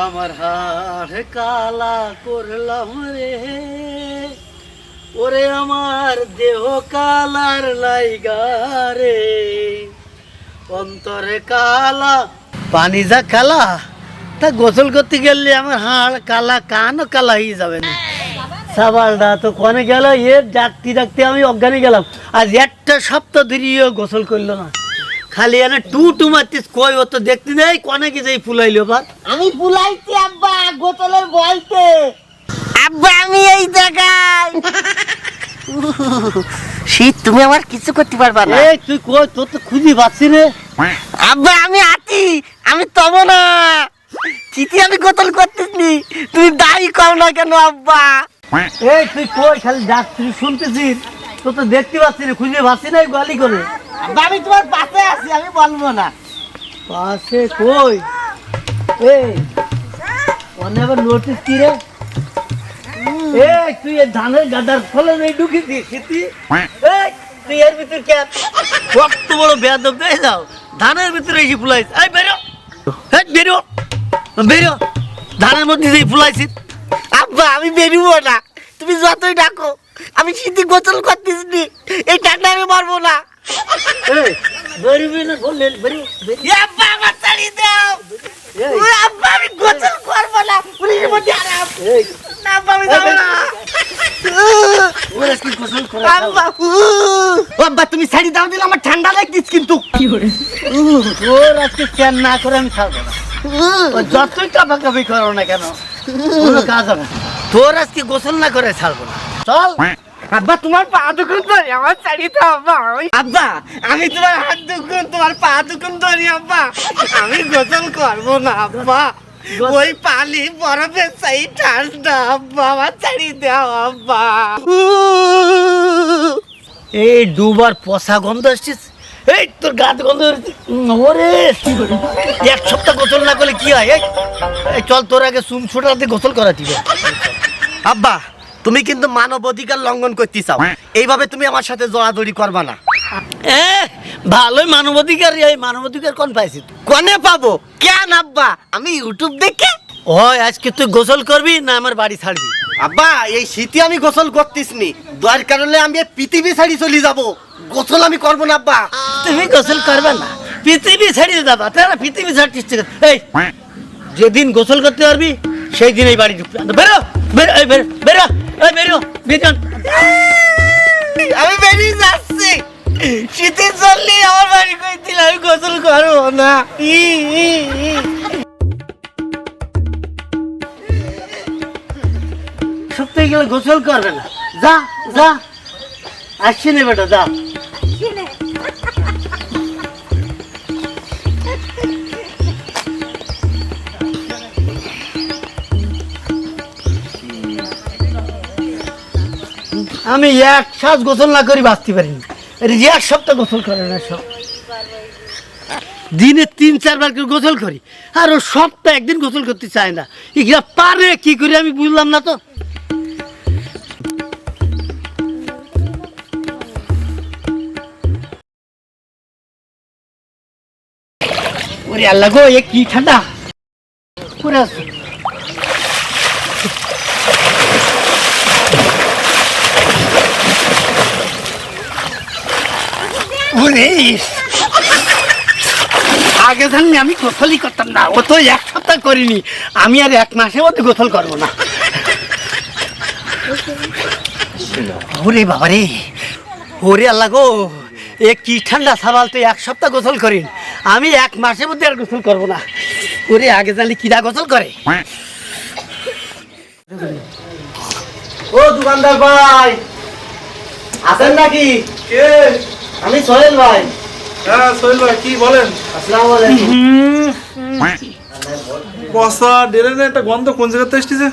আমার হাড় কালা করলাম রে। ওরে আমার দেহ কালার লাইগা রে। অন্তরে কালা, পানি যা কালা, তা গোসল করতে গেলে আমার হাড় কালা কানও কালা হয়ে যাবে না। সাবালটা তো কনে গেল, এ ডাকতে ডাকতে আমি অজ্ঞানে গেলাম। আজ একটা সপ্তাহ ধরিও গোসল করল না। খালি এনে টু টু মারতিস কই ও তো দেখতে নেই? কনে কি যাই ফুলাইলো বা আমি বুলাইছি আব্বা গোতলের বলতে। আব্বা আমি এই জায়গায়। শীত তুমি আমার কিছু করতে পারবা না। এই তুই কই তোর তো খুঁজি পাচ্ছি রে। আব্বা আমি আতি আমি তব না। চিঠি আমি গোতল করতেছি তুই দায়ী কর না কেন আব্বা? এই তুই কই খালি ডাক তুই শুনতেছিস? তো তো দেখতে পাচ্ছি রে খুঁজে পাচ্ছি না গালি করে। আমি তোমার পাশে আছি, আমি বলব না। পাশে কই? এই অনে আবার নোটিস কি রে? এই, তুই ধানের গাদার ফলে নেই ঢুকি দিয়েছিস এই, তুই এর ভিতর কেন কত বড় বেয়াদব দেয় যাও ধানের ভিতরে এসে ফুলাইছ। এই, বেরো। এই, বেরো। বেরো। ধানের মধ্যে যেই ফুলাইছিস আব্বা, আমি বেরুবো না। তুমি যতই ডাকো, আমি শীতে গোসল করতেছি এই ঠান্ডা আমি মারবো না। এই বেরোবি না বললে বেরো বেরো। এ আব্বা আমার ছাড়ি দাও। এই, ও আব্বা আমি গোসল করব না। পুলিশের মধ্যে আরাম। এই। না আব্বা আমি যাব না। ওরা কি গোসল করে আব্বা ও আব্বা তুমি শাড়ি দাও দিলে আমার ঠান্ডা লাগতিস কিন্তু। ওর আজকে চ্যান না করে আমি ছাড়বো না। ও যতই কাপাকাপি করো না কেন কোনো কাজ হবে তোর আজকে গোসল না করে ছাড়বো না। চল। আব্বা তোমার পা দুখন ধরি আমার শাড়ি তো আব্বা আব্বা আমি তোমার হাত দুখন তোমার পা দুখন ধরি আব্বা। আমি গোসল করব না আব্বা। ওই পালি বরফে সেই ঠান্ডা আব্বা আমার শাড়ি দাও আব্বা। এই দুবার পচা গন্ধ আসছিস? এই তোর গাত গন্ধ। ওরে এক সপ্তাহ গোসল না করলে কি হয়? এই, চল তোর আগে চুম ছোটাতে গোসল করা দিবে আব্বা তুমি কিন্তু মানব অধিকার লঙ্ঘন করতে চাও এইভাবে তুমি আমার সাথে জড়াজড়ি করবা না। এ ভালোই মানবাধিকার এই মানবাধিকার কোন পাইছি? কনে পাবো? কেন আব্বা আমি ইউটিউব দেখে? হয় আজকে তুই গোসল করবি না আমার বাড়ি ছাড়বি? আব্বা এই শীতে আমি গোসল করতিস নি দরকার হলে আমি এই পৃথিবী ছাড়ি চলে যাব। গোসল আমি করব না আব্বা। তুমি গোসল করবে না। পৃথিবী ছাড়িয়ে যাবা। তারা পৃথিবী ছাড়ছিস ঠিক এই যেদিন গোসল করতে পারবি সেই দিন এই বাড়ি ঢুকবে। বেরো বেরো এই বেরো বেরো। আমি বেরিয়ে যাচ্ছি। শীতে চললে আমার বাড়ি কই আমি গোসল করব না। ই, গেলে গোসল করবে না। যা যা। আসছি না বেটা যা। আমি এক সাজ গোসল না করি, বাঁচতে যে এক সপ্তাহ গোসল করে না সব। দিনে তিন, চারবার করে গোসল করি। আর ও সপ্তাহে একদিন গোসল করতে চায় না। এগুলা পারে, কি করে আমি বুঝলাম না তো। ওরে আল্লাহ গো, এ কি ঠান্ডা? করে ওরে আগে জানলে আমি গোসলই করতাম না ও তো এক সপ্তাহ করিনি। আমি আর এক মাসের মধ্যে গোসল করব না। ওরে বাবা রে। ওরে আল্লাহ গো এ কি ঠান্ডা সাবাল তো এক সপ্তাহ গোসল করিন আমি এক মাসের মধ্যে আর গোসল করব না। ওরে আগে জানলে কিরা গোসল করে? ও দোকানদার ভাই আছেন নাকি? কে? আমি সোহেল ভাই। হ্যাঁ সোহেল ভাই কি বলেন? আসসালামু আলাইকুম। বসা ডেরেনের একটা গন্ধ কোন জায়গাতে এসেছে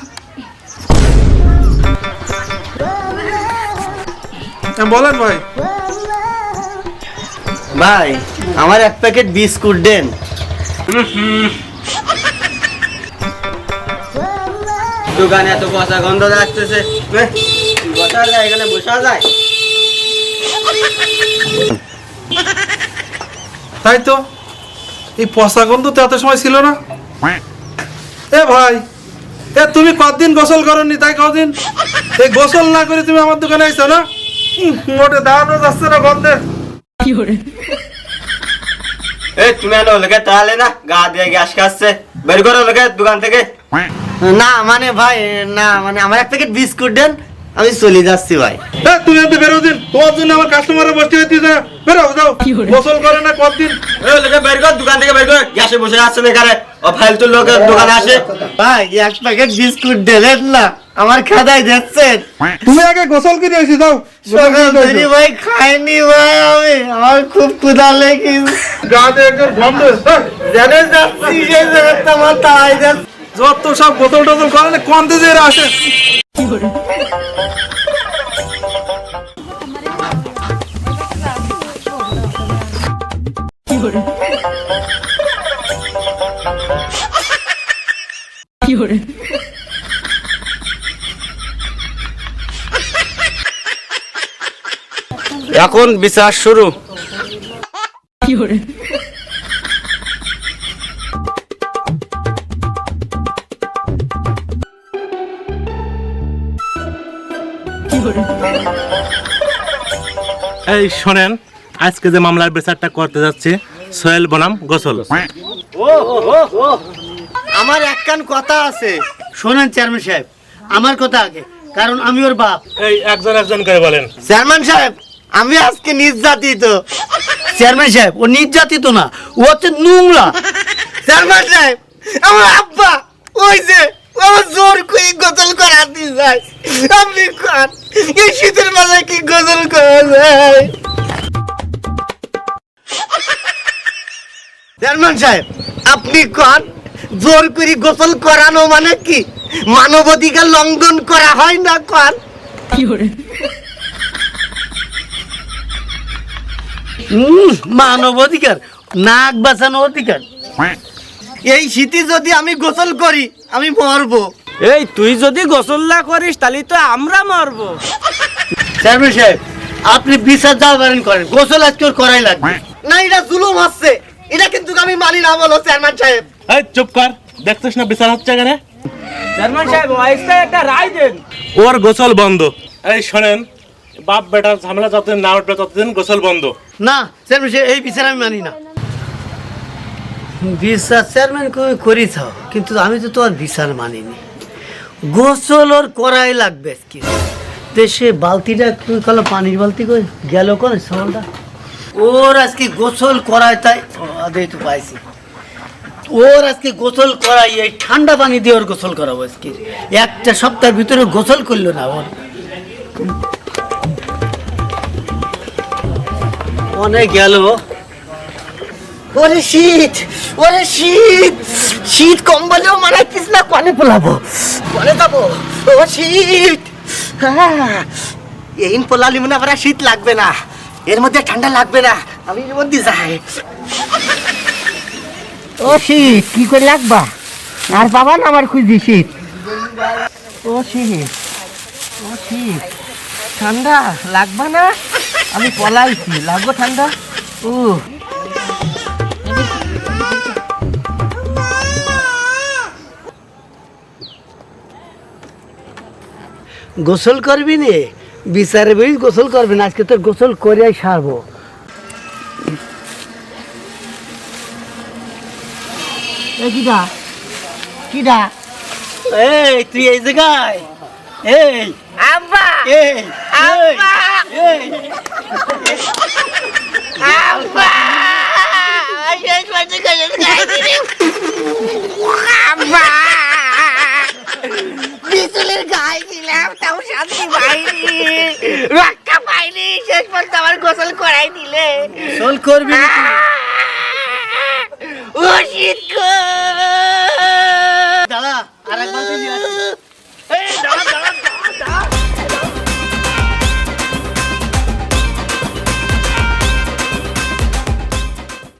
হ্যাঁ বলেন ভাই। ভাই আমার এক প্যাকেট বিস্কুট দেন। দোকানে এত বসা গন্ধ আসতেছে। বসা যায়? এখানে বসা যায়? তাই তো? এই পচা গন্ধ তো এত সময় ছিল না। এ ভাই এ তুমি কতদিন গোসল করনি তাই কদিন এই গোসল না করে তুমি আমার দোকানে আইছো না? মোটে দাঁড়ানো যাচ্ছে না গন্ধে। এই তুমি এনে লোকে তাহলে না গা দিয়ে গ্যাস খাচ্ছে। বের করো লোকে দোকান থেকে। না মানে ভাই না মানে আমার এক প্যাকেট বিস্কুট দেন। আমি চলে যাচ্ছি ভাই। এ, তুমি এতে বেরো দিন। তোমার জন্য আমার কাস্টমাররা বসতে হইতে না। বেরো যাও। গোসল করে না কতদিন? এই লোকে বের কর দোকান থেকে বের কর। গ্যাসে বসে আছেন এখানে। ও ফালতু লোকের দোকানে আসে। ভাই এক প্যাকেট বিস্কুট দিলেন না। আমার খাদায় দিচ্ছেন তুমি আগে গোসল করে এসে যাও। সকাল ভাই খাইনি ভাই আমি। আমার খুব ক্ষুধা লেগেছে। গা দিয়ে হ্যাঁ, জানে যাচ্ছি সেই জায়গাটা আমার তাই যাচ্ছে। যত সব বোতল টোসল করে না কন্দে যে এরা আসে? এখন বিচার শুরু। এই শোনেন আজকে যে মামলার বিচারটা করতে যাচ্ছে সোহেল বনাম গোসল। আমার একখান কথা আছে। শোনেন চেয়ারম্যান সাহেব আমার কথা আগে কারণ আমি ওর বাপ। এই একজন একজন করে বলেন। চেয়ারম্যান সাহেব আমি আজকে নির্যাতিত। চেয়ারম্যান সাহেব ও নির্যাতিত না ও হচ্ছে নোংরা। চেয়ারম্যান সাহেব আমার আব্বা ওই যে আমার জোর করে গোসল যায়। আপনি খান এই শীতের কি গোসল করা যায়? চেয়ারম্যান সাহেব আপনি খান জোর করে গোসল করানো মানে কি? মানবাধিকার লঙ্ঘন করা হয় না খান? উম, মানব অধিকার নাক বাঁচানো অধিকার। এই শীতে যদি আমি গোসল করি আমি মরবো। এই তুই যদি গোসল না করিস তাহলে তো আমরা মরবো। চেয়ারম্যান সাহেব আপনি বিচার যা পারেন করেন গোসল আজকে করাই লাগবে। না এটা জুলুম হচ্ছে এটা কিন্তু আমি মানি না বলো চেয়ারম্যান সাহেব। এই চুপ কর। দেখছিস না বিচার হচ্ছে এখানে? চেয়ারম্যান সাহেব আজকে একটা রায় দেন। ওর গোসল বন্ধ। এই শোনেন বাপ বেটার ঝামেলা যতদিন না উঠবে ততদিন গোসল বন্ধ। না চেয়ারম্যান সাহেব এই বিচার আমি মানি না। বিচার চেয়ারম্যান করিস কিন্তু আমি তো তোমার বিচার মানিনি। গোসল ওর করাই লাগবে কি দেশে বালতিটা তুই কলো পানির বালতি করে গেল কোন সলটা ওর আজকে গোসল করায় তাই ও, আদেই তো পাইছি। ওর আজকে গোসল করাই এই ঠান্ডা পানি দিয়ে ওর গোসল করাবো আজকে। একটা সপ্তাহের ভিতরে গোসল করল না ওর অনেক গেল। ওরে শীত ওরে শীত। শীত কম্বলেও মানাইতিস না কনে পোলাবো? কনে যাব ও শীত। হ্যাঁ, এই পোলালি মনে আবার শীত লাগবে না। এর মধ্যে ঠান্ডা লাগবে না। আমি এর মধ্যে যাই। ও শীত কি করে লাগবা? আর বাবা না আমার খুঁজি শীত? ও শীত ও শীত। ঠান্ডা লাগবা না? আমি পলাইছি লাগবো ঠান্ডা? ও গোসল করবি নে? বিচারে বেশ গোসল করবি না আজকে তোর গোসল করিয়াই সারবো। এ কিডা কিডা এই তুই এই জায়গায়? এই। আব্বা! এই আব্বা! এই। বিচুলের গায়ে দিলাম তাও শান্তি পাইনি রক্ষা পাইনি শেষ পর্যন্ত আমার গোসল করাই দিলে গোসল করবি ও শীত